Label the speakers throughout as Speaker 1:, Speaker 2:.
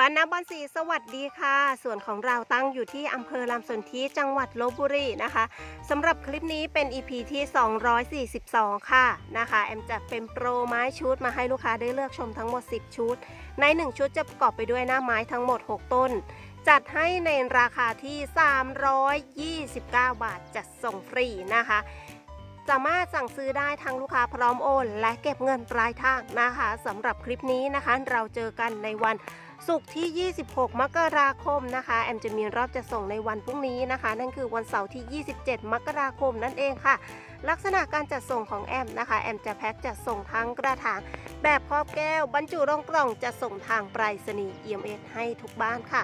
Speaker 1: บ้านนาบอนสีสวัสดีค่ะ ส่วนของเราตั้งอยู่ที่อำเภอลำสนธิจังหวัดลบบุรีนะคะสำหรับคลิปนี้เป็น EP ที่ 242 ค่ะนะคะแอมจัดเป็นโปรไม้ชุดมาให้ลูกค้าได้เลือกชมทั้งหมด 10 ชุด ใน 1 ชุดจะประกอบไปด้วยหน้าไม้ทั้งหมด 6 ต้น จัดให้ในราคาที่ 329 บาทจัดส่งฟรีนะคะสามารถสั่งซื้อได้ทั้งลูกค้าพร้อมโอน และเก็บเงินปลายทางนะคะสำหรับคลิปนี้นะคะ เราเจอกันในวัน ศุกร์ที่ 26 มกราคมนะคะ แอมจะมีรอบจะส่งในวันพรุ่งนี้นะคะ นั่นคือวันเสาร์ที่ 27 มกราคมนั่นเองค่ะ ลักษณะการจัดส่งของแอมนะคะ แอมจะแพ็คจัดส่งทั้งกระถางแบบครอบแก้ว บรรจุรองกล่องจะส่งทางไปรษณีย์ EMS ให้ทุกบ้านค่ะ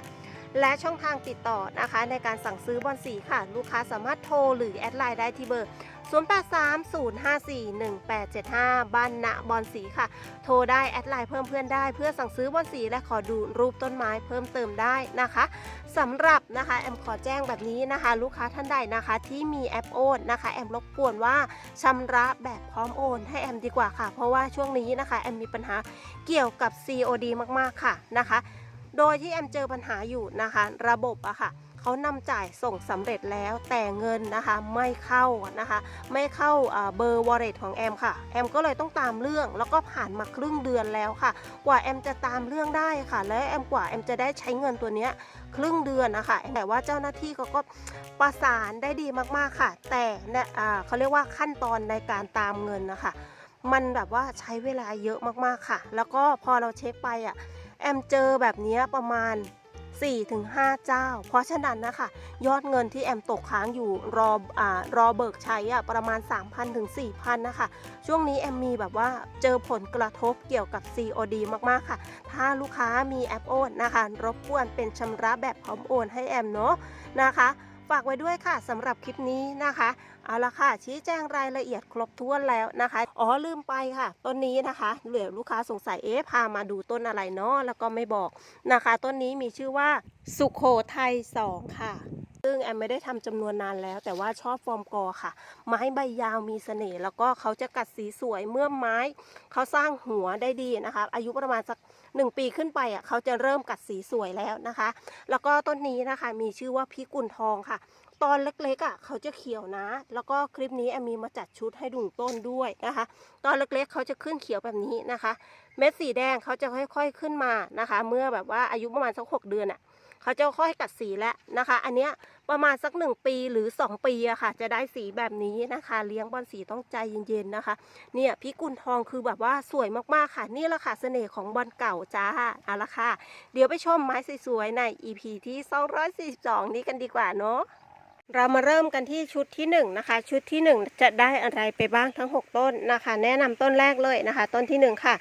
Speaker 1: และช่องทางติดต่อนะคะ ในการสั่งซื้อบอลสีค่ะ ลูกค้าสามารถโทรหรือแอดไลน์ได้ที่เบอร์ 0830541875 บ้านณบอลสีค่ะ โทรได้แอดไลน์เพิ่มเพื่อนได้ เพื่อสั่งซื้อบอลสีและขอดูรูปต้นไม้เพิ่มเติมได้นะคะสำหรับนะคะแอมขอแจ้งแบบนี้นะคะ ลูกค้าท่านใดนะคะที่มีแอปโอนนะคะแอมรบกวนว่าชำระแบบพร้อมโอน ให้แอมดีกว่าค่ะ เพราะว่าช่วงนี้นะคะแอมมีปัญหาเกี่ยวกับ COD มากๆค่ะนะคะ โดยที่แอมเจอปัญหาอยู่นะคะ ระบบอะค่ะเขานำจ่ายส่งสำเร็จแล้วแต่เงินนะคะไม่เข้านะคะ ไม่เข้าเบอร์วอลเล็ตของแอมค่ะ แอมก็เลยต้องตามเรื่องแล้วก็ผ่านมาครึ่งเดือนแล้วค่ะ กว่าแอมจะตามเรื่องได้ค่ะ และแอมกว่าแอมจะได้ใช้เงินตัวเนี้ยครึ่งเดือนนะคะแต่ว่าเจ้าหน้าที่เขาก็ประสานได้ดีมากๆค่ะ แต่เนี่ยเขาเรียกว่าขั้นตอนในการตามเงินนะคะมันแบบว่าใช้เวลาเยอะมากๆค่ะ แล้วก็พอเราเช็คไปอะ แอมเจอแบบนี้ประมาณ 4-5 เจ้า เพราะฉะนั้นนะคะยอดเงินที่แอมตกค้างอยู่รออ่ารอเบิกใช้อะประมาณ 3,000ถึง4,000นะคะ ช่วงนี้แอมมีแบบว่าเจอผลกระทบเกี่ยวกับ COD มากๆค่ะ ถ้าลูกค้ามีแอปโอนนะคะ รบกวนเป็นชำระแบบพร้อมโอนให้แอมเนาะนะคะ ฝากไว้ด้วยค่ะสำหรับคลิปนี้นะคะ เอาละค่ะ ชี้แจงรายละเอียดครบถ้วนแล้วนะคะ อ๋อลืมไปค่ะ ต้นนี้นะคะ เหลือลูกค้าสงสัยเอ๊ะพามาดูต้นอะไรเนาะแล้วก็ไม่บอกนะคะ ต้นนี้มีชื่อว่าสุโขทัย2ค่ะซึ่งแอมไม่ได้ทำจำนวนนานแล้ว แต่ว่าชอบฟอร์มกอค่ะ ไม้ใบยาวมีเสน่ห์แล้วก็เขาจะกัดสีสวยเมื่อไม้ เขาสร้างหัวได้ดีนะคะ อายุประมาณสัก หนึ่งปีขึ้นไปอะเขาจะเริ่มกัดสีสวยแล้วนะคะ แล้วก็ต้นนี้นะคะมีชื่อว่าพิกุลทองค่ะ ตอนเล็กๆอะเขาจะเขียวนะ แล้วก็คลิปนี้แอมมีมาจัดชุดให้ดุงต้นด้วยนะคะ ตอนเล็กๆเขาจะขึ้นเขียวแบบนี้นะคะ เม็ดสีแดงเขาจะค่อยๆขึ้นมานะคะ เมื่อแบบว่าอายุประมาณสักหกเดือนอะ เขาจะค่อยกัดสีแล้วนะคะ อันเนี้ยประมาณสักหนึ่งปีหรือ 2 ปีอะค่ะ จะได้สีแบบนี้นะคะ เลี้ยงบอลสีต้องใจเย็นๆนะคะ เนี่ยพี่กุลทองคือแบบว่าสวยมากๆค่ะ นี่แหละค่ะเสน่ห์ของบอลเก่าจ้าเอาละค่ะ เดี๋ยวไปชมไม้สวยๆใน EP ที่ 242 นี้กันดีกว่าเนาะ เรามาเริ่มกันที่ชุดที่1นงนะคะ ชุดที่ 1 จะได้อะไรไปบ้างทั้ง 6 ต้นนะคะ แนะนำต้นแรกเลยนะคะ ต้นที่ 1 ค่ะ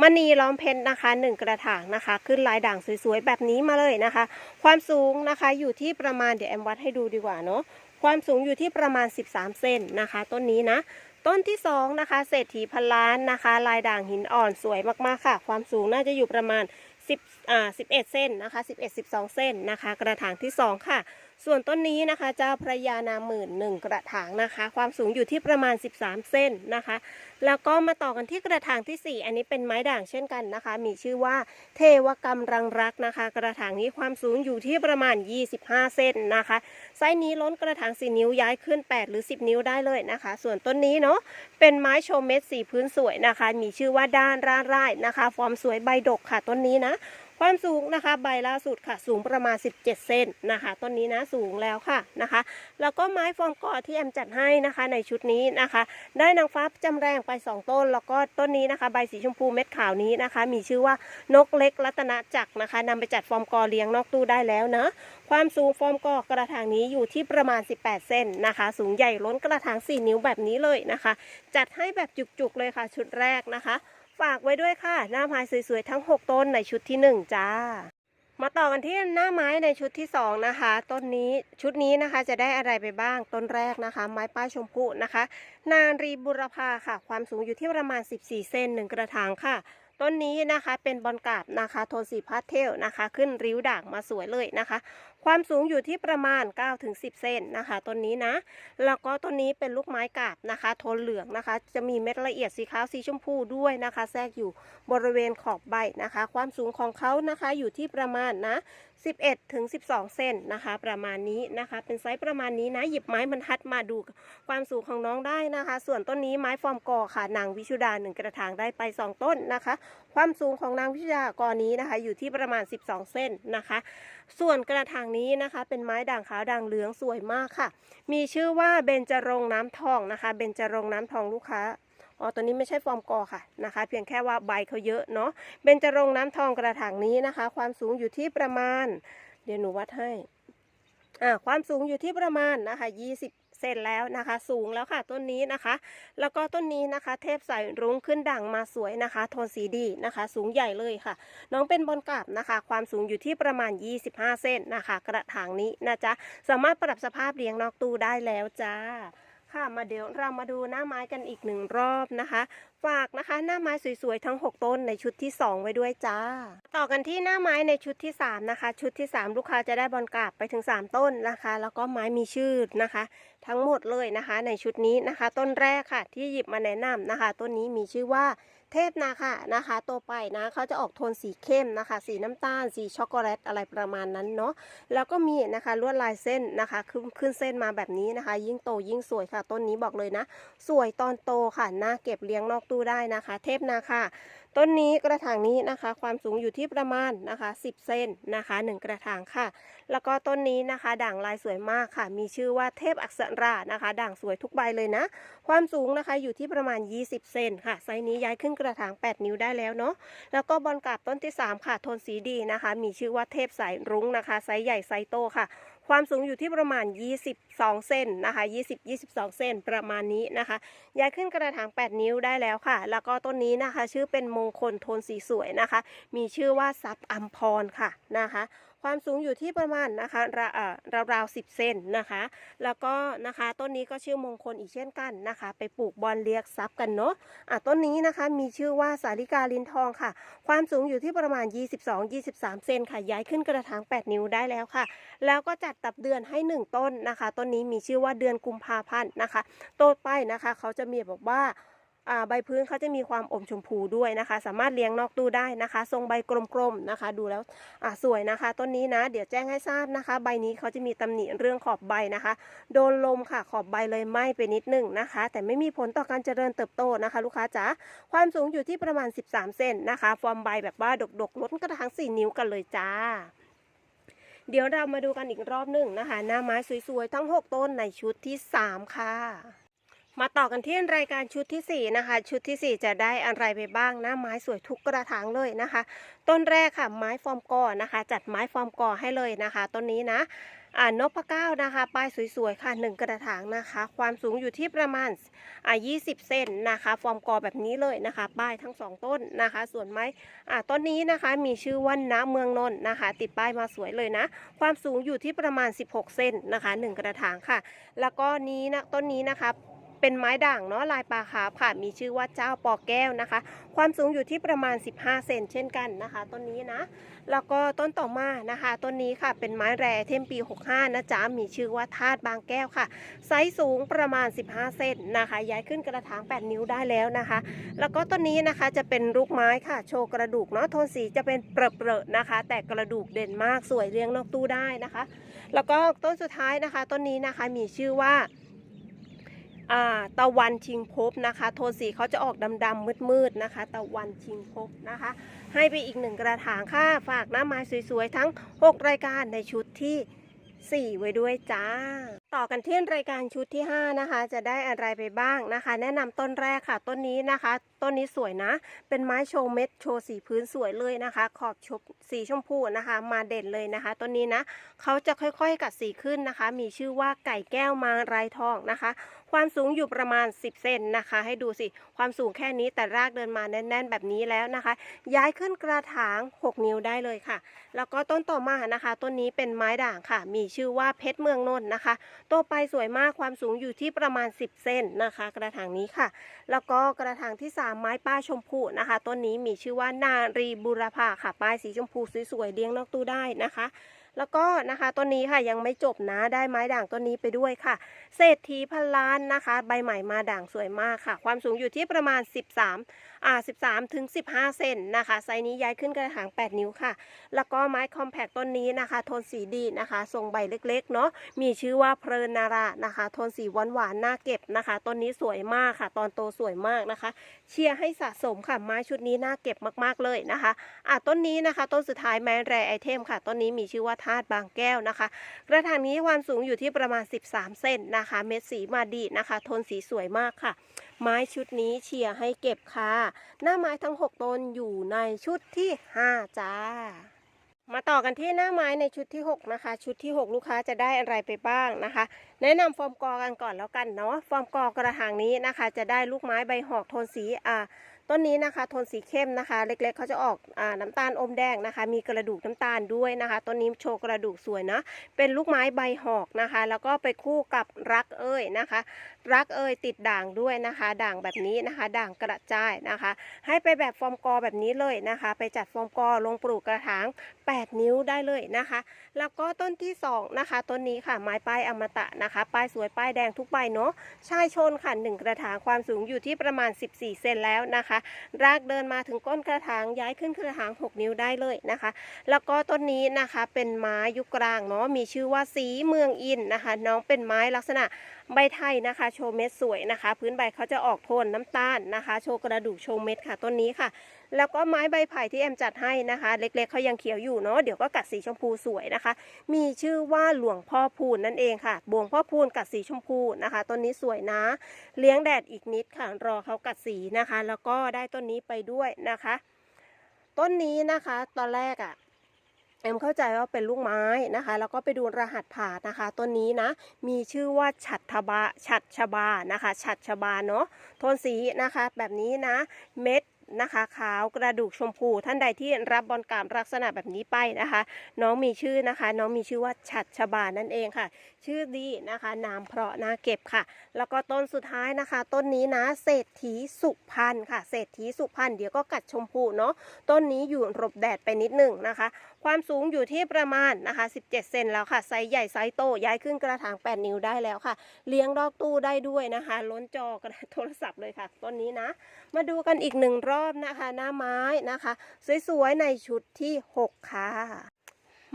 Speaker 1: มณีล้อมเพชรนะคะ 1 กระถางนะคะ ขึ้นลายด่างสวยๆแบบนี้มาเลยนะคะ ความสูงนะคะอยู่ที่ประมาณเดี๋ยวแอมวัดให้ดูดีกว่าเนาะความสูงอยู่ที่ประมาณ 13 เซนนะคะ ต้นนี้นะต้นที่2นะคะเศรษฐีพันล้านนะคะ ลายด่างหินอ่อนสวยมากๆค่ะ ความสูงน่าจะอยู่ประมาณ10อ่า11เส้นนะคะ11 12เส้นนะคะ กระถางที่ 2 ค่ะ ส่วนต้นนี้นะคะ เจ้าพระยานาหมื่นหนึ่งกระถางนะคะ ความสูงอยู่ที่ประมาณ 13 เส้นนะคะ แล้วก็มาต่อกันที่กระถางทีสี่ 4 อันนี้เป็นไม้ด่างเช่นกันนะคะ มีชื่อว่าเทวกรรมรังรักนะคะ กระถางนี้ความสูงอยู่ที่ประมาณ 25 เส้นนะคะ ไซส์นี้ล้นกระถาง4นิ้วย้ายขึ้น 8 หรือ 10 นิ้วได้เลยนะคะ ส่วนต้นนี้เนาะเป็นไม้โชว์เม็ดสีพื้นสวยนะคะ มีชื่อว่าด้านร่าร่ายนะคะ ฟอร์มสวยใบดกค่ะต้นนี้นะ ความสูงนะคะ ใบล่าสุดค่ะ สูงประมาณ 17 เซนนะคะต้นนี้นะสูงแล้วค่ะนะคะ แล้วก็ไม้ฟอร์มกอที่แอมจัดให้นะคะ ในชุดนี้นะคะ ได้นางฟ้าจำแรงไป 2 ต้น แล้วก็ต้นนี้นะคะ ใบสีชมพูเม็ดขาวนี้นะคะ มีชื่อว่านกเล็กรัตนจักรนะคะนำไปจัดฟอร์มกอเลี้ยงนอกตู้ได้แล้วนะความสูงฟอร์มกอกระถางนี้อยู่ที่ประมาณ 18 เซนนะคะ สูงใหญ่ล้นกระถาง 4 นิ้วแบบนี้เลยนะคะ จัดให้แบบจุกๆเลยค่ะ ชุดแรกนะคะ ฝากไว้ด้วยค่ะ หน้าไม้สวยๆทั้ง 6 ต้นในชุดที่ 1 จ้า มาต่อกันที่หน้าไม้ในชุดที่ 2 นะคะ ต้นนี้ชุดนี้นะคะจะได้อะไรไปบ้าง ต้นแรกนะคะ ไม้ป้ายชมพูนะคะ นานรีบุรพาค่ะ ความสูงอยู่ที่ประมาณ 14 เซนหนึ่งกระถางค่ะต้นนี้นะคะเป็นบอลกาบนะคะ โทนสีพาสเทลนะคะ ขึ้นริ้วด่างมาสวยเลยนะคะความสูงอยู่ที่ประมาณ 9-10 เซนนะคะต้นนี้นะ แล้วก็ต้นนี้เป็นลูกไม้กาบนะคะโทนเหลืองนะคะ จะมีเม็ดละเอียดสีขาวสีชมพูด้วยนะคะ แทรกอยู่บริเวณขอบใบนะคะ ความสูงของเขานะคะอยู่ที่ประมาณนะ 11ถึง12 เซนนะคะ ประมาณนี้นะคะ เป็นไซส์ประมาณนี้นะ หยิบไม้บรรทัดมาดูความสูงของน้องได้นะคะ ส่วนต้นนี้ไม้ฟอร์มกอค่ะนางวิชุดาหนึ่งกระถางได้ไป 2 ต้นนะคะ ความสูงของนางวิชุดากอนี้นะคะ อยู่ที่ประมาณ 12 เซนนะคะ ส่วนกระถางนี้นะคะ เป็นไม้ด่างขาวด่างเหลืองสวยมากค่ะ มีชื่อว่าเบญจรงน้ำทองนะคะ เบญจรงน้ำทองลูกค้าอ๋อตัวนี้ไม่ใช่ฟอร์มกอค่ะนะคะ เพียงแค่ว่าใบเขาเยอะเนาะเบญจรงน้ำทองกระถางนี้นะคะ ความสูงอยู่ที่ประมาณ เดี๋ยวหนูวัดให้อ่าความสูงอยู่ที่ประมาณนะคะ20 เซนแล้วนะคะ สูงแล้วค่ะต้นนี้นะคะ แล้วก็ต้นนี้นะคะ เทพใส่รุ้งขึ้นด่างมาสวยนะคะ โทนสีดีนะคะ สูงใหญ่เลยค่ะ น้องเป็นบอลกราบนะคะ ความสูงอยู่ที่ประมาณ 25 เซนนะคะ กระถางนี้นะจ๊ะสามารถปรับสภาพเลี้ยงนอกตู้ได้แล้วจ้า ค่ะมาเดี๋ยวเรามาดูหน้าไม้กันอีกหนึ่งรอบนะคะ ฝากนะคะหน้าไม้สวยๆทั้ง 6 ต้นในชุดที่ 2 ไว้ด้วยจ้า ต่อกันที่หน้าไม้ในชุดที่ 3 นะคะ ชุดที่ 3 ลูกค้าจะได้บอลกราบไปถึง 3 ต้นนะคะ แล้วก็ไม้มีชื่อนะคะ ทั้งหมดเลยนะคะ ในชุดนี้นะคะ ต้นแรกค่ะ ที่หยิบมาแนะนำนะคะ ต้นนี้มีชื่อว่า เทพนาค่ะนะคะ ตัวไปนะเขาจะออกโทนสีเข้มนะคะ สีน้ำตาล สีช็อกโกแลตอะไรประมาณนั้นเนาะแล้วก็มีนะคะลวดลายเส้นนะคะขึ้นขึ้นเส้นมาแบบนี้นะคะ ยิ่งโตยิ่งสวยค่ะ ต้นนี้บอกเลยนะ สวยตอนโตค่ะน่าเก็บเลี้ยงนอกตู้ได้นะคะ เทพนาค่ะ ต้นนี้กระถางนี้นะคะ ความสูงอยู่ที่ประมาณนะคะ 10 เซนนะคะ 1 กระถางค่ะ แล้วก็ต้นนี้นะคะ ด่างลายสวยมากค่ะ มีชื่อว่าเทพอักษรานะคะ ด่างสวยทุกใบเลยนะ ความสูงนะคะอยู่ที่ประมาณ 20 เซนค่ะ ไซส์นี้ย้ายขึ้นกระถาง 8 นิ้วได้แล้วเนาะ แล้วก็บอลกราบต้นที่ 3 ค่ะ โทนสีดีนะคะ มีชื่อว่าเทพสายรุ้งนะคะ ไซส์ใหญ่ไซส์โตค่ะ ความสูงอยู่ที่ประมาณ 22 เซนนะคะ 20-22 เซนประมาณนี้นะคะ ย้ายขึ้นกระถาง 8 นิ้วได้แล้วค่ะ แล้วก็ต้นนี้นะคะ ชื่อเป็นมงคลโทนสีสวยนะคะ มีชื่อว่าซับอัมพรค่ะนะคะ ความสูงอยู่ที่ประมาณนะคะระเอ่อราวๆ10เซนนะคะ แล้วก็นะคะต้นนี้ก็ชื่อมงคลอีกเช่นกันนะคะ ไปปลูกบอลเรียกซับกันเนาะอะต้นนี้นะคะมีชื่อว่าสาริกาลินทองค่ะ ความสูงอยู่ที่ประมาณ 22-23 เซนค่ะ ย้ายขึ้นกระถาง 8 นิ้วได้แล้วค่ะ แล้วก็จัดตับเดือนให้ 1 ต้นนะคะ ต้นนี้มีชื่อว่าเดือนกุมภาพันธ์นะคะ โตไปนะคะ เขาจะมีบอกว่า ใบพื้นเขาจะมีความอมชมพูด้วยนะคะ สามารถเลี้ยงนอกตู้ได้นะคะ ทรงใบกลมๆนะคะ ดูแล้วสวยนะคะ ต้นนี้นะ เดี๋ยวแจ้งให้ทราบนะคะ ใบนี้เขาจะมีตำหนิเรื่องขอบใบนะคะ โดนลมค่ะขอบใบเลยไหม้ไปนิดนึงนะคะ แต่ไม่มีผลต่อการเจริญเติบโตนะคะ ลูกค้าจ๋าความสูงอยู่ที่ประมาณ 13 เซนนะคะ ฟอร์มใบแบบว่าดกๆล้นกระถาง4 นิ้วกันเลยจ้าเดี๋ยวเรามาดูกันอีกรอบหนึ่งนะคะ หน้าไม้สวยๆ ทั้ง 6 ต้นในชุดที่ 3 ค่ะ มาต่อกันที่รายการชุดทีสี่4 นะคะ ชุดทีสี่ 4 จะได้อะไรไปบ้างหน้าไม้สวยทุกกระถางเลยนะคะ ต้นแรกค่ะไม้ฟอร์มกอนะคะ จัดไม้ฟอร์มกอให้เลยนะคะต้นนี้นะอ่านพเก้านะคะป้ายสวยๆค่ะหนึ่งกระถางนะคะ ความสูงอยู่ที่ประมาณอ่า20 เซนนะคะ ฟอร์มกอแบบนี้เลยนะคะ ป้ายทั้งสองต้นนะคะ ส่วนไม้อ่าต้นนี้นะคะมีชื่อว่าน้ำเมืองนนท์นะคะ ติดป้ายมาสวยเลยนะ ความสูงอยู่ที่ประมาณ 16 เซนนะคะหนึ่งกระถางค่ะ แล้วก็นี้นะต้นนี้นะคะ เป็นไม้ด่างเนาะลายปลาคาร์ฟค่ะ มีชื่อว่าเจ้าปอแก้วนะคะ ความสูงอยู่ที่ประมาณ 15 เซนเช่นกันนะคะ ต้นนี้นะ แล้วก็ต้นต่อมานะคะ ต้นนี้ค่ะ เป็นไม้แร่เทมปี 65 นะจ๊ะ มีชื่อว่าธาตุบางแก้วค่ะ ไซส์สูงประมาณ 15 เซนนะคะ ย้ายขึ้นกระถาง 8 นิ้วได้แล้วนะคะ แล้วก็ต้นนี้นะคะจะเป็นลูกไม้ค่ะ โชว์กระดูกเนาะ โทนสีจะเป็นเปรอะๆนะคะ แต่กระดูกเด่นมาก สวยเรียงนอกตู้ได้นะคะ แล้วก็ต้นสุดท้ายนะคะ ต้นนี้นะคะ มีชื่อว่า ตะวันชิงภพนะคะ โทนสีเขาจะออกดำๆมืดๆนะคะ ตะวันชิงภพนะคะ ให้ไปอีกหนึ่งกระถางค่ะ ฝากหน้าไม้สวยๆ ทั้ง 6 รายการในชุดที่ 4 ไว้ด้วยจ้า ต่อกันที่รายการชุดที่ 5 นะคะ จะได้อะไรไปบ้างนะคะ แนะนำต้นแรกค่ะ ต้นนี้นะคะ ต้นนี้สวยนะ เป็นไม้โชว์เม็ดโชว์สีพื้นสวยเลยนะคะ ขอบชบสีชมพูนะคะ มาเด่นเลยนะคะ ต้นนี้นะเขาจะค่อยๆกัดสีขึ้นนะคะ มีชื่อว่าไก่แก้วมาลายทองนะคะ ความสูงอยู่ประมาณ 10 เซนนะคะ ให้ดูสิ ความสูงแค่นี้แต่รากเดินมาแน่น ๆ แบบนี้แล้วนะคะ ย้ายขึ้นกระถาง 6 นิ้วได้เลยค่ะ แล้วก็ต้นต่อมานะคะ ต้นนี้เป็นไม้ด่างค่ะ มีชื่อว่าเพชรเมืองนนท์นะคะตัวไปสวยมากความสูงอยู่ที่ประมาณ 10 เซนนะคะ กระถางนี้ค่ะ แล้วก็กระถางที่ 3 ไม้ป้าชมพูนะคะ ต้นนี้มีชื่อว่านารีบุรพาค่ะป้ายสีชมพูสวยๆเลี้ยงนอกตู้ได้นะคะแล้วก็นะคะต้นนี้ค่ะยังไม่จบนะได้ไม้ด่างต้นนี้ไปด้วยค่ะ เศรษฐีพันล้านนะคะ ใบใหม่มาด่างสวยมากค่ะ ความสูงอยู่ที่ประมาณ 13อ่า13ถึง15เซนนะคะ ไซนี้ย้ายขึ้นกระถาง8นิ้วค่ะ แล้วก็ไม้คอมแพคต้นนี้นะคะ โทนสีดีนะคะทรงใบเล็กๆเนาะ มีชื่อว่าเพลินนารานะคะ โทนสีหวานหวานๆน่าเก็บนะคะ ต้นนี้สวยมากค่ะ ตอนโตสวยมากนะคะ เชียร์ให้สะสมค่ะ ไม้ชุดนี้น่าเก็บมากๆเลยนะคะอะต้นนี้นะคะ ต้นสุดท้ายแมนแรไอเทมค่ะ ต้นนี้มีชื่อว่าธาตุบางแก้วนะคะ กระถางนี้ความสูงอยู่ที่ประมาณ 13 เซนนะคะ เม็ดสีมาดีนะคะ โทนสีสวยมากค่ะ ไม้ชุดนี้เชียร์ให้เก็บค่ะหน้าไม้ทั้ง 6 ต้นอยู่ในชุดที่ 5 จ้า มาต่อกันที่หน้าไม้ในชุดที่ 6 นะคะ ชุดที่ 6 ลูกค้าจะได้อะไรไปบ้างนะคะ แนะนำฟอร์มกอกันก่อนแล้วกันเนาะฟอร์มกอกระถางนี้นะคะ จะได้ลูกไม้ใบหอกโทนสีอ่าต้นนี้นะคะโทนสีเข้มนะคะ เล็กๆเขาจะออกอน้ำตาลอมแดงนะคะ มีกระดูกน้ำตาลด้วยนะคะต้นนี้โชว์กระดูกสวยนะเป็นลูกไม้ใบหอกนะคะ แล้วก็ไปคู่กับรักเอ้ยนะคะ รักเอ้ยติดด่างด้วยนะคะ ด่างแบบนี้นะคะ ด่างกระจายนะคะ ให้ไปแบบฟอร์มกอแบบนี้เลยนะคะ ไปจัดฟอร์มกอลงปลูกกระถาง 8 นิ้วได้เลยนะคะ แล้วก็ต้นที่2นะคะต้นนี้ค่ะไม้ป้ายอมตะนะคะ ป้ายสวยป้ายแดงทุกใบเนาะชายชนค่ะหนึ่งกระถางความสูงอยู่ที่ประมาณ 14 เซนแล้วนะคะ รากเดินมาถึงก้นกระถางย้ายขึ้นกระถาง 6 นิ้วได้เลยนะคะ แล้วก็ต้นนี้นะคะเป็นไม้ยุคกลางเนาะมีชื่อว่าสีเมืองอินนะคะ น้องเป็นไม้ลักษณะใบไทยนะคะชว์เม็ดสวยนะคะ พื้นใบเขาจะออกโทนน้ำตาลนะคะ โชว์กระดูกโชว์เม็ดค่ะต้นนี้ค่ะ แล้วก็ไม้ใบไผ่ที่แอมจัดให้นะคะ เล็กๆเขายังเขียวอยู่เนาะเดี๋ยวก็กัดสีชมพูสวยนะคะ มีชื่อว่าหลวงพ่อพูนนั่นเองค่ะบวงพ่อพูนกัดสีชมพูนะคะต้นนี้สวยนะ เลี้ยงแดดอีกนิดค่ะรอเขากัดสีนะคะ แล้วก็ได้ต้นนี้ไปด้วยนะคะ ต้นนี้นะคะตอนแรกอะ่ะ เอ็มเข้าใจว่าเป็นลูกไม้นะคะ แล้วก็ไปดูรหัสผ่านนะคะต้นนี้นะ มีชื่อว่าฉัตรบาฉัตชบานะคะฉัตชบาเนาะโทนสีนะคะแบบนี้นะ เม็ดนะคะขาวกระดูกชมพูท่านใดที่รับบอลกามลักษณะแบบนี้ไปนะคะ น้องมีชื่อนะคะ น้องมีชื่อว่าฉัตชบานั่นเองค่ะ ชื่อดีนะคะนามเพราะน่าเก็บค่ะ แล้วก็ต้นสุดท้ายนะคะ ต้นนี้นะเศรษฐีสุพรรณค่ะ เศรษฐีสุพรรณเดี๋ยวก็กัดชมพูเนาะต้นนี้อยู่หลบแดดไปนิดหนึ่งนะคะความสูงอยู่ที่ประมาณนะคะ 17 เซนแล้วค่ะ ไซส์ใหญ่ไซส์โต ย้ายขึ้นกระถาง 8 นิ้วได้แล้วค่ะ เลี้ยงดอกตู้ได้ด้วยนะคะ ล้นจอกระโทรศัพท์เลยค่ะ ต้นนี้นะ มาดูกันอีกหนึ่งรอบนะคะ หน้าไม้นะคะ สวยๆ ในชุดที่ 6 ค่ะ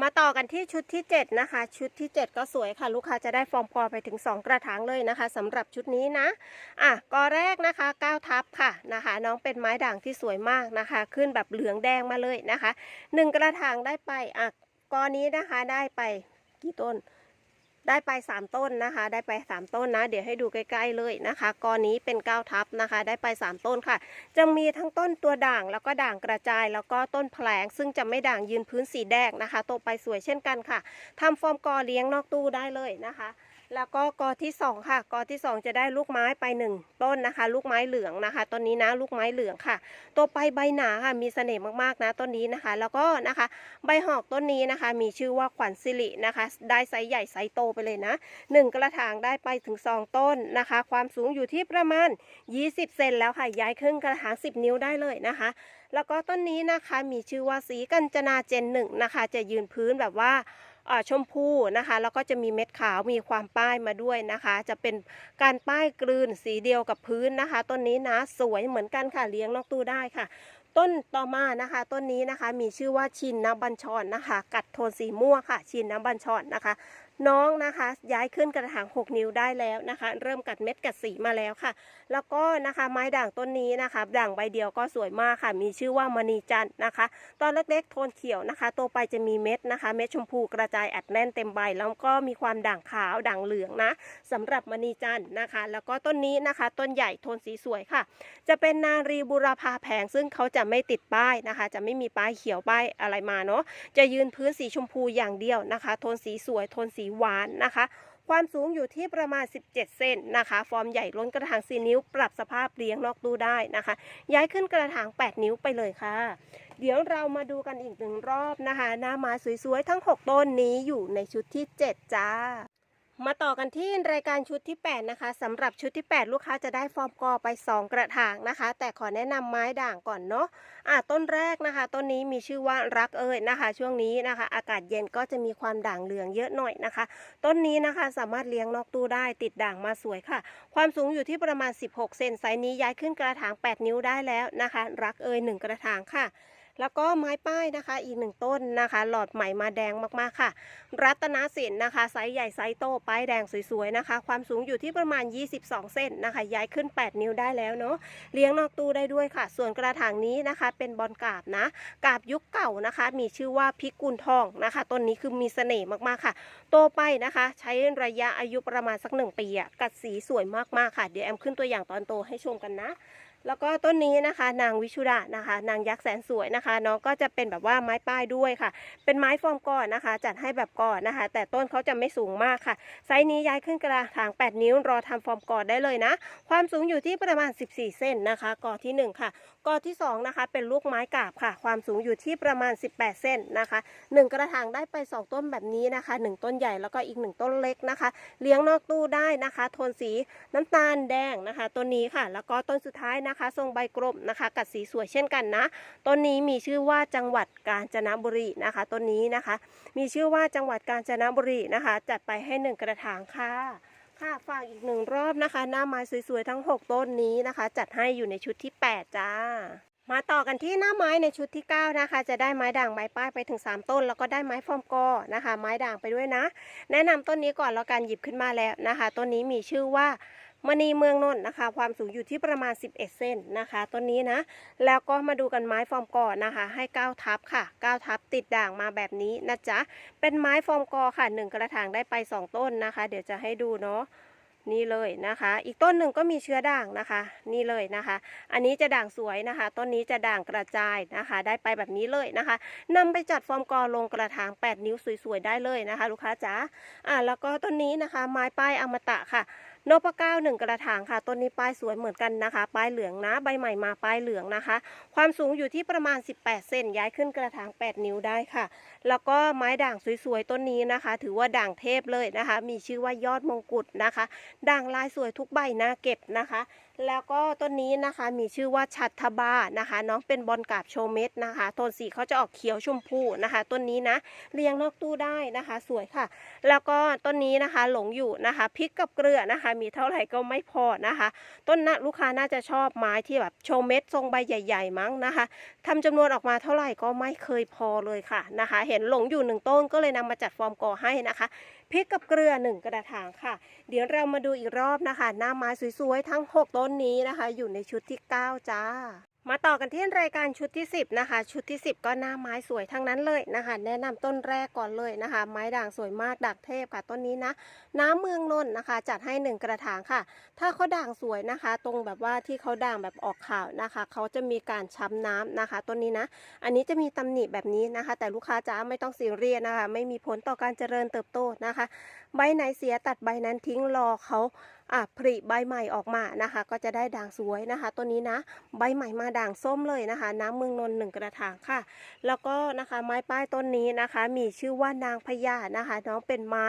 Speaker 1: มาต่อกันที่ชุดที่ 7 นะคะ ชุดที่ 7 ก็สวยค่ะ ลูกค้าจะได้ฟอร์มกอไปถึง 2 กระถางเลยนะคะสำหรับชุดนี้นะอะกอแรกนะคะ9ทับค่ะนะคะ น้องเป็นไม้ด่างที่สวยมากนะคะ ขึ้นแบบเหลืองแดงมาเลยนะคะ 1 กระถางได้ไปอะกอนี้นะคะได้ไปกี่ต้น ได้ไป 3 ต้นนะคะ ได้ไป 3 ต้นนะ เดี๋ยวให้ดูใกล้ๆเลยนะคะกอนี้เป็น9ทับนะคะ ได้ไป 3 ต้นค่ะ จะมีทั้งต้นตัวด่างแล้วก็ด่างกระจาย แล้วก็ต้นแผลง ซึ่งจะไม่ด่างยืนพื้นสีแดงนะคะโตไปสวยเช่นกันค่ะทำฟอร์มกอเลี้ยงนอกตู้ได้เลยนะคะ แล้วก็กอที่2ค่ะ กอที่2จะได้ลูกไม้ไป1ต้นนะคะ ลูกไม้เหลืองนะคะ ต้นนี้นะลูกไม้เหลืองค่ะ ตัวไปใบหนาค่ะมีเสน่ห์มากๆนะต้นนี้นะคะ แล้วก็นะคะ ใบหอกต้นนี้นะคะ มีชื่อว่าขวัญสิรินะคะ ได้ไซส์ใหญ่ไซส์โตไปเลยนะ 1 กระถางได้ไปถึง 2 ต้นนะคะ ความสูงอยู่ที่ประมาณ 20 เซนแล้วค่ะ ย้ายขึ้นกระถาง 10 นิ้วได้เลยนะคะ แล้วก็ต้นนี้นะคะมีชื่อว่าสีกัญจนาเจนหนึ่งนะคะ จะยืนพื้นแบบว่า ชมพูนะคะ แล้วก็จะมีเม็ดขาวมีความป้ายมาด้วยนะคะ จะเป็นการป้ายกลืนสีเดียวกับพื้นนะคะ ต้นนี้นะสวยเหมือนกันค่ะเลี้ยงนอกตู้ได้ค่ะ ต้นต่อมานะคะ ต้นนี้นะคะมีชื่อว่าชินน้ำบัญชรนะคะ กัดโทนสีม่วงค่ะ ชินน้ำบัญชรนะคะ น้องนะคะ ย้ายขึ้นกระถาง 6 นิ้วได้แล้วนะคะ เริ่มกัดเม็ดกัดสีมาแล้วค่ะ แล้วก็นะคะไม้ด่างต้นนี้นะคะ ด่างใบเดียวก็สวยมากค่ะ มีชื่อว่ามณีจันทร์นะคะ ตอนเล็กๆโทนเขียวนะคะ โตไปจะมีเม็ดนะคะ เม็ดชมพูกระจายอัดแน่นเต็มใบ แล้วก็มีความด่างขาวด่างเหลืองนะสำหรับมณีจันทร์นะคะ แล้วก็ต้นนี้นะคะ ต้นใหญ่โทนสีสวยค่ะ จะเป็นนารีบุรพาแผงซึ่งเขาจะไม่ติดป้ายนะคะ จะไม่มีป้ายเขียวป้ายอะไรมาเนาะ จะยืนพื้นสีชมพูอย่างเดียวนะคะ โทนสีสวย โทนสีหวานนะคะ ความสูงอยู่ที่ประมาณ 17 เซนนะคะ ฟอร์มใหญ่ล้นกระถาง 4 นิ้ว ปรับสภาพเลี้ยงนอกตู้ได้นะคะ ย้ายขึ้นกระถาง 8 นิ้วไปเลยค่ะ เดี๋ยวเรามาดูกันอีกหนึ่งรอบนะคะ หน้ามาสวยๆ ทั้ง 6 ต้นนี้อยู่ในชุดที่ 7 จ้า มาต่อกันที่รายการชุดที่ 8 นะคะสำหรับชุดที่ 8 ลูกค้าจะได้ฟอร์มกอไป 2 กระถางนะคะ แต่ขอแนะนำไม้ด่างก่อนเนาะอะต้นแรกนะคะ ต้นนี้มีชื่อว่ารักเอ่ยนะคะ ช่วงนี้นะคะ อากาศเย็นก็จะมีความด่างเหลืองเยอะหน่อยนะคะ ต้นนี้นะคะสามารถเลี้ยงนอกตู้ได้ติดด่างมาสวยค่ะ ความสูงอยู่ที่ประมาณ 16 เซนไซส์นี้ย้ายขึ้นกระถาง 8 นิ้วได้แล้วนะคะ รักเอ่ย1 กระถางค่ะ แล้วก็ไม้ป้ายนะคะอีกหนึ่งต้นนะคะ หลอดใหม่มาแดงมากๆค่ะ รัตนสินนะคะไซส์ใหญ่ไซส์โตป้ายแดงสวยๆนะคะ ความสูงอยู่ที่ประมาณ 22 เซนนะคะ ย้ายขึ้น 8 นิ้วได้แล้วเนาะเลี้ยงนอกตู้ได้ด้วยค่ะ ส่วนกระถางนี้นะคะเป็นบอลกาบนะกาบยุคเก่านะคะ มีชื่อว่าพิกุลทองนะคะต้นนี้คือมีเสน่ห์มากๆค่ะ โตไปนะคะ ใช้ระยะอายุประมาณสักหนึ่งปีอะกัดสีสวยมากๆค่ะ เดี๋ยวแอมขึ้นตัวอย่างตอนโตให้ชมกันนะ แล้วก็ต้นนี้นะคะ นางวิชุดานะคะ นางยักษ์แสนสวยนะคะน้องก็จะเป็นแบบว่าไม้ป้ายด้วยค่ะ เป็นไม้ฟอร์มก่อนนะคะ จัดให้แบบก่อนนะคะ แต่ต้นเขาจะไม่สูงมากค่ะ ไซส์นี้ย้ายขึ้นกระถาง 8 นิ้วรอทำฟอร์มก่อนได้เลยนะ ความสูงอยู่ที่ประมาณ 14 เซนนะคะกอที่ 1 ค่ะกอที่ 2 นะคะ เป็นลูกไม้กาบค่ะ ความสูงอยู่ที่ประมาณ 18 เซนนะคะ 1 กระถางได้ไป 2 ต้นแบบนี้นะคะ 1 ต้นใหญ่แล้วก็อีก 1 ต้นเล็กนะคะ เลี้ยงนอกตู้ได้นะคะ โทนสีน้ำตาลแดงนะคะ ต้นนี้ค่ะ แล้วก็ต้นสุดท้ายนะคะ ทรงใบกลมนะคะ กัดสีสวยเช่นกันนะต้นนี้มีชื่อว่าจังหวัดกาญจนบุรีนะคะต้นนี้นะคะ มีชื่อว่าจังหวัดกาญจนบุรีนะคะ จัดไปให้หนึ่งกระถางค่ะค่ะฝากอีกหนึ่งรอบนะคะ หน้าไม้สวยๆทั้ง 6 ต้นนี้นะคะ จัดให้อยู่ในชุดที่ 8 จ้ามาต่อกันที่หน้าไม้ในชุดที่ 9 นะคะ จะได้ไม้ด่างไม้ป้ายไปถึง 3 ต้น แล้วก็ได้ไม้ฟอมกอนะคะ ไม้ด่างไปด้วยนะ แนะนำต้นนี้ก่อนแล้วกันหยิบขึ้นมาแล้วนะคะ ต้นนี้มีชื่อว่า มณีเมืองนนท์นะคะ ความสูงอยู่ที่ประมาณ 11 เซนนะคะต้นนี้นะ แล้วก็มาดูกันไม้ฟอร์มกอนะคะ ให้9ทับค่ะ9ทับติดด่างมาแบบนี้นะจ๊ะ เป็นไม้ฟอร์มกอค่ะ 1 กระถางได้ไป 2 ต้นนะคะ เดี๋ยวจะให้ดูเนาะนี่เลยนะคะ อีกต้นหนึ่งก็มีเชื้อด่างนะคะ นี่เลยนะคะ อันนี้จะด่างสวยนะคะ ต้นนี้จะด่างกระจายนะคะ ได้ไปแบบนี้เลยนะคะนำไปจัดฟอร์มกอลงกระถาง 8 นิ้วสวยๆได้เลยนะคะ ลูกค้าจ๋าอ่าแล้วก็ต้นนี้นะคะ ไม้ป้ายอมตะค่ะ นพเก้าหนึ่งกระถางค่ะ ต้นนี้ป้ายสวยเหมือนกันนะคะ ป้ายเหลืองนะ ใบใหม่มาป้ายเหลืองนะคะ ความสูงอยู่ที่ประมาณ 18 เซนย้ายขึ้นกระถาง 8 นิ้วได้ค่ะ แล้วก็ไม้ด่างสวยๆ ต้นนี้นะคะ ถือว่าด่างเทพเลยนะคะ มีชื่อว่ายอดมงกุฎนะคะ ด่างลายสวยทุกใบน่าเก็บนะคะ แล้วก็ต้นนี้นะคะมีชื่อว่าชัดทบานะคะ น้องเป็นบอลกราบโชเม็ดนะคะโทนสีเขาจะออกเขียวชมพูนะคะ ต้นนี้นะเรียงนอกตู้ได้นะคะ สวยค่ะ แล้วก็ต้นนี้นะคะหลงอยู่นะคะพริกกับเกลือนะคะมีเท่าไหร่ก็ไม่พอนะคะ ต้นนะลูกค้าน่าจะชอบไม้ที่แบบโชว์เม็ดทรงใบใหญ่ ๆ มั้งนะคะทำจำนวนออกมาเท่าไหร่ก็ไม่เคยพอเลยค่ะนะคะ เห็นหลงอยู่หนึ่งต้นก็เลยนำมาจัดฟอร์มก่อให้นะคะพริกกับเกลือหนึ่งกระถางค่ะ เดี๋ยวเรามาดูอีกรอบนะคะ หน้าไม้สวยๆทั้ง 6 ต้นนี้นะคะ อยู่ในชุดที่ 9 จ้า มาต่อกันที่รายการชุดที่ 10 นะคะ ชุดที่ 10 ก็หน้าไม้สวยทั้งนั้นเลยนะคะ แนะนำต้นแรกก่อนเลยนะคะ ไม้ด่างสวยมากด่างเทพค่ะต้นนี้นะ น้ำเมืองนนท์นะคะ จัดให้ 1 กระถางค่ะ ถ้าเขาด่างสวยนะคะ ตรงแบบว่าที่เขาด่างแบบออกขาวนะคะ เขาจะมีการช้ำน้ำนะคะต้นนี้นะ อันนี้จะมีตำหนิแบบนี้นะคะ แต่ลูกค้าจ้าไม่ต้องซีเรียสนะคะ ไม่มีผลต่อการเจริญเติบโตนะคะ ใบไหนเสียตัดใบนั้นทิ้งรอเขาอะผลิใบใหม่ออกมานะคะ ก็จะได้ด่างสวยนะคะต้นนี้นะ ใบใหม่มาด่างส้มเลยนะคะ น้ำเมืองนนท์หนึ่งกระถางค่ะ แล้วก็นะคะไม้ป้ายต้นนี้นะคะ มีชื่อว่านางพญานะคะน้องเป็นไม้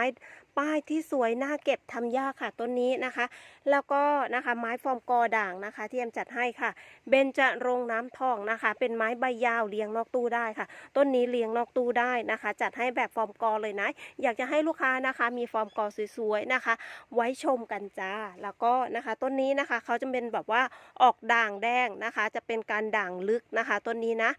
Speaker 1: ป้ายที่สวยน่าเก็บทำยากค่ะต้นนี้นะคะ แล้วก็นะคะไม้ฟอร์มกอด่างนะคะ ที่แอมจัดให้ค่ะ เบญจรงน้ำทองนะคะ เป็นไม้ใบยาวเลี้ยงนอกตู้ได้ค่ะ ต้นนี้เลี้ยงนอกตู้ได้นะคะ จัดให้แบบฟอร์มกอเลยนะ อยากจะให้ลูกค้านะคะมีฟอร์มกอสวยๆนะคะ ไว้ชมกันจ้า แล้วก็นะคะต้นนี้นะคะเขาจะเป็นแบบว่าออกด่างแดงนะคะ จะเป็นการด่างลึกนะคะต้นนี้นะ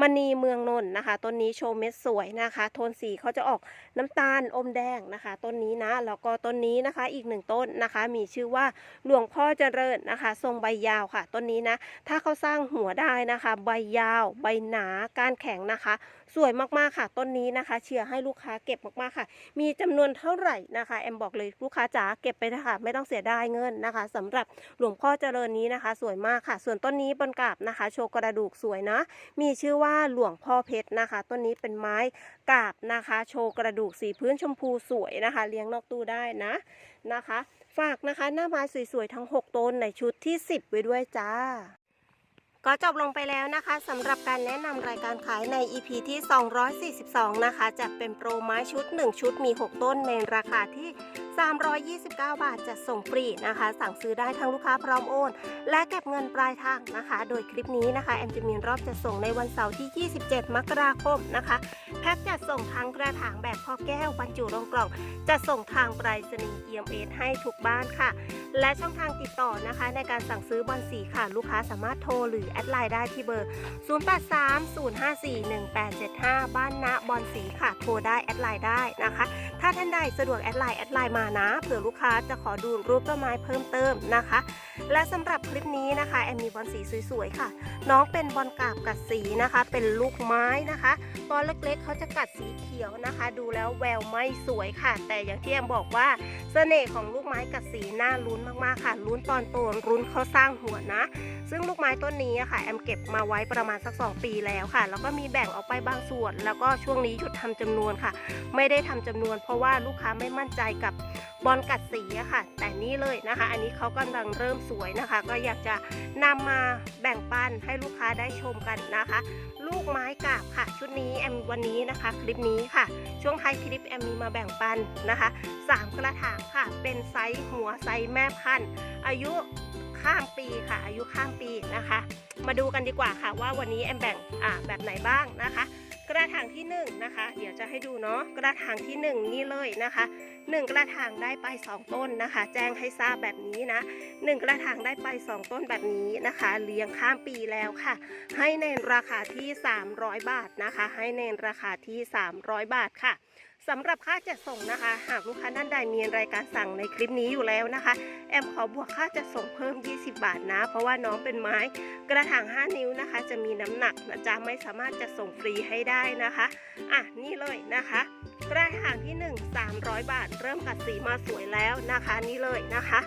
Speaker 1: มณีเมืองนนท์นะคะ ต้นนี้โชว์เม็ดสวยนะคะ โทนสีเขาจะออกน้ำตาลอมแดงนะคะ ต้นนี้นะ แล้วก็ต้นนี้นะคะ อีกหนึ่งต้นนะคะ มีชื่อว่าหลวงพ่อเจริญนะคะ ทรงใบยาวค่ะ ต้นนี้นะ ถ้าเขาสร้างหัวได้นะคะ ใบยาว ใบหนาการแข็งนะคะสวยมากๆค่ะต้นนี้นะคะ เชียร์ให้ลูกค้าเก็บมากๆค่ะ มีจำนวนเท่าไหร่นะคะแอมบอกเลยลูกค้าจ๋าเก็บไปนะคะไม่ต้องเสียดายเงินนะคะสำหรับหลวงพ่อเจริญนี้นะคะ สวยมากค่ะ ส่วนต้นนี้บนกราบนะคะ โชว์กระดูกสวยนะ มีชื่อว่าหลวงพ่อเพชรนะคะต้นนี้เป็นไม้กราบนะคะ โชว์กระดูกสีพื้นชมพูสวยนะคะ เลี้ยงนอกตู้ได้นะนะคะ ฝากนะคะ หน้าไม้สวยๆทั้ง 6 ต้นในชุดที่ 10 ไว้ด้วยจ้า ก็จบลงไปแล้วนะคะสำหรับการแนะนำรายการขายใน EP ที่ 242 นะคะจัดเป็นโปรไม้ชุด 1 ชุดมี 6 ต้นในราคาที่ 329 บาทจะส่งฟรีนะคะ สั่งซื้อได้ทั้งลูกค้าพร้อมโอน และเก็บเงินปลายทางนะคะ โดยคลิปนี้นะคะแอมจะมีรอบจะส่งในวันเสาร์ที่ 27 มกราคมนะคะ แพ็กจะส่งทั้งกระถางแบบพ่อแก้วบรรจุลงกล่องจะส่งทางไปรษณีย์ EMS ให้ทุกบ้านค่ะ และช่องทางติดต่อนะคะ ในการสั่งซื้อบอลสีค่ะ ลูกค้าสามารถโทรหรือแอดไลน์ได้ที่เบอร์ 0830541875 บ้านณบอลสีค่ะ โทรได้แอดไลน์ได้นะคะ ถ้าท่านใดสะดวกแอดไลน์แอดไลน์มานะ เผื่อลูกค้าจะขอดูรูปต้นไม้เพิ่มเติมนะคะ และสำหรับคลิปนี้นะคะแอมมีบอลสีสวยๆค่ะ น้องเป็นบอลกาบกัดสีนะคะ เป็นลูกไม้นะคะตอนเล็กๆเขาจะกัดสีเขียวนะคะ ดูแล้วแววไม่สวยค่ะ แต่อย่างที่แอมบอกว่าเสน่ห์ของลูกไม้กัดสีน่าลุ้นมากๆค่ะลุ้นตอนโตลุ้นเขาสร้างหัวนะ ซึ่งลูกไม้ต้นนี้อะค่ะแอมเก็บมาไว้ประมาณสัก 2 ปีแล้วค่ะ แล้วก็มีแบ่งออกไปบางส่วน แล้วก็ช่วงนี้หยุดทำจำนวนค่ะ ไม่ได้ทำจำนวน เพราะว่าลูกค้าไม่มั่นใจกับบอลกัดสีอะค่ะ แต่นี่เลยนะคะ อันนี้เขากำลังเริ่มสวยนะคะ ก็อยากจะนำมาแบ่งปันให้ลูกค้าได้ชมกันนะคะ ลูกไม้กาบค่ะ ชุดนี้แอมวันนี้นะคะ คลิปนี้ค่ะ ช่วงท้ายคลิปแอมมีมาแบ่งปันนะคะสามกระถางค่ะ เป็นไซส์หัวไซส์แม่พันธุ์อายุ ข้ามปีค่ะ อายุข้ามปีนะคะ มาดูกันดีกว่าค่ะว่าวันนี้แอมแบ่งอ่าแบบไหนบ้างนะคะ กระถางที่1นงนะคะ เดี๋ยวจะให้ดูเนาะกระถางที่ 1 นี่เลยนะคะ 1 กระถางได้ไป 2 ต้นนะคะ แจ้งให้ทราบแบบนี้นะ 1 กระถางได้ไป 2 ต้นแบบนี้นะคะ เลี้ยงข้ามปีแล้วค่ะ ให้ในราคาที่ 300 บาทนะคะ ให้ในราคาที่ 300 บาทค่ะ สำหรับค่าจัดส่งนะคะ หากลูกค้าท่านใดมีรายการสั่งในคลิปนี้อยู่แล้วนะคะ แอมขอบวกค่าจัดส่งเพิ่ม 20 บาทนะ เพราะว่าน้องเป็นไม้กระถาง 5 นิ้วนะคะ จะมีน้ำหนักนะจ๊ะไม่สามารถจะส่งฟรีให้ได้นะคะอะนี่เลยนะคะกระถางที่ 1 300 บาท เริ่มกัดสีมาสวยแล้วนะคะ นี่เลยนะคะ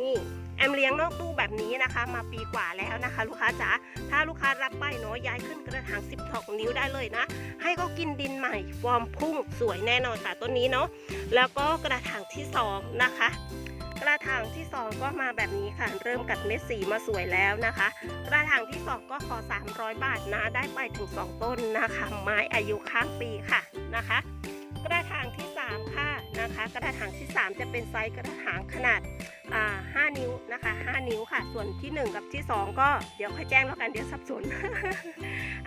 Speaker 1: นี่ แอมเลี้ยงนอกตู้แบบนี้นะคะ มาปีกว่าแล้วนะคะ ลูกค้าจ๋าถ้าลูกค้ารับไปเนาะย้ายขึ้นกระถาง12นิ้วได้เลยนะ ให้เขากินดินใหม่ ฟอร์มพุ่งสวยแน่นอนค่ะต้นนี้เนาะแล้วก็กระถางที่ 2 นะคะกระถางที่ 2 ก็มาแบบนี้ค่ะ เริ่มกัดเม็ดสีมาสวยแล้วนะคะ กระถางที่ 2 ก็ขอ 300 บาทนะ ได้ไปถึง 2 ต้นนะคะ ไม้อายุข้างปีค่ะนะคะ กระถางที่ 3 ค่ะนะคะ กระถางที่ 3 จะเป็นไซส์กระถางขนาด 5 นิ้วนะคะ 5 นิ้วค่ะ ส่วนที่ 1 กับที่ 2 ก็เดี๋ยวค่อยแจ้งแล้วกันเดี๋ยวสับสน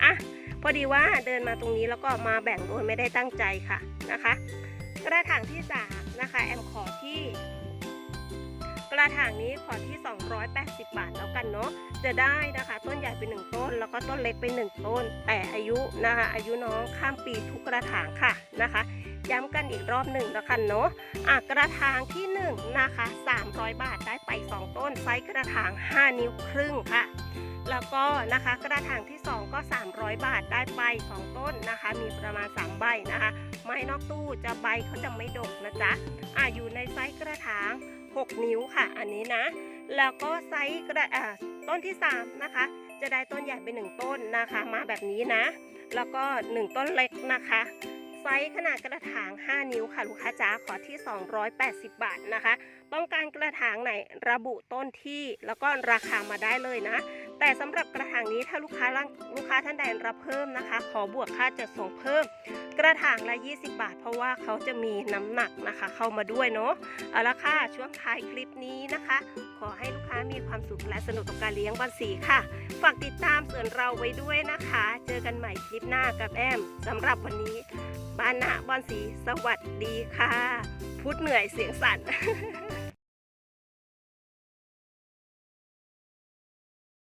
Speaker 1: อะพอดีว่าเดินมาตรงนี้แล้วก็มาแบ่งโดยไม่ได้ตั้งใจค่ะนะคะ กระถางที่3นะคะแอมขอที่ กระถางนี้ขอที่ 280 บาทแล้วกันเนาะจะได้นะคะ ต้นใหญ่เป็นหนึ่งต้น แล้วก็ต้นเล็กเป็นหนึ่งต้น แต่อายุนะคะ อายุน้องข้ามปีทุกกระถางค่ะนะคะ ย้ำกันอีกรอบหนึ่งแล้วกันเนาะอะกระถางที่1นะคะ300 บาทได้ไป 2 ต้นไซส์กระถาง 5 นิ้วครึ่งค่ะ แล้วก็นะคะกระถางที่ 2 ก็ 300 บาทได้ไป 2 ต้นนะคะ มีประมาณ 3 ใบนะคะ ไม้นอกตู้จะใบเขาจะไม่ดกนะจ๊ะอะอยู่ในไซส์กระถาง 6 นิ้วค่ะ อันนี้นะ แล้วก็ไซส์กระต้นที่ 3 นะคะ จะได้ต้นใหญ่เป็น1ต้นนะคะ มาแบบนี้นะ แล้วก็ 1 ต้นเล็กนะคะ ไซส์ขนาดกระถาง 5 นิ้วค่ะ ลูกค้าจ๋าขอที่ 280 บาทนะคะ ต้องการกระถางไหนระบุต้นที่แล้วก็ราคามาได้เลยนะ แต่สำหรับกระถางนี้ถ้าลูกค้าลูกค้าท่านใดรับเพิ่มนะคะ ขอบวกค่าจัดส่งเพิ่ม กระถางละ 20 บาท เพราะว่าเขาจะมีน้ำหนักนะคะ เข้ามาด้วยเนาะเอาละค่ะช่วงท้ายคลิปนี้นะคะ ขอให้ลูกค้ามีความสุขและสนุกกับการเลี้ยงบอลสีค่ะฝากติดตามส่วนเราไว้ด้วยนะคะ เจอกันใหม่คลิปหน้ากับแอมสำหรับวันนี้ บ้านนาบอลสีสวัสดีค่ะพูดเหนื่อยเสียงสั่น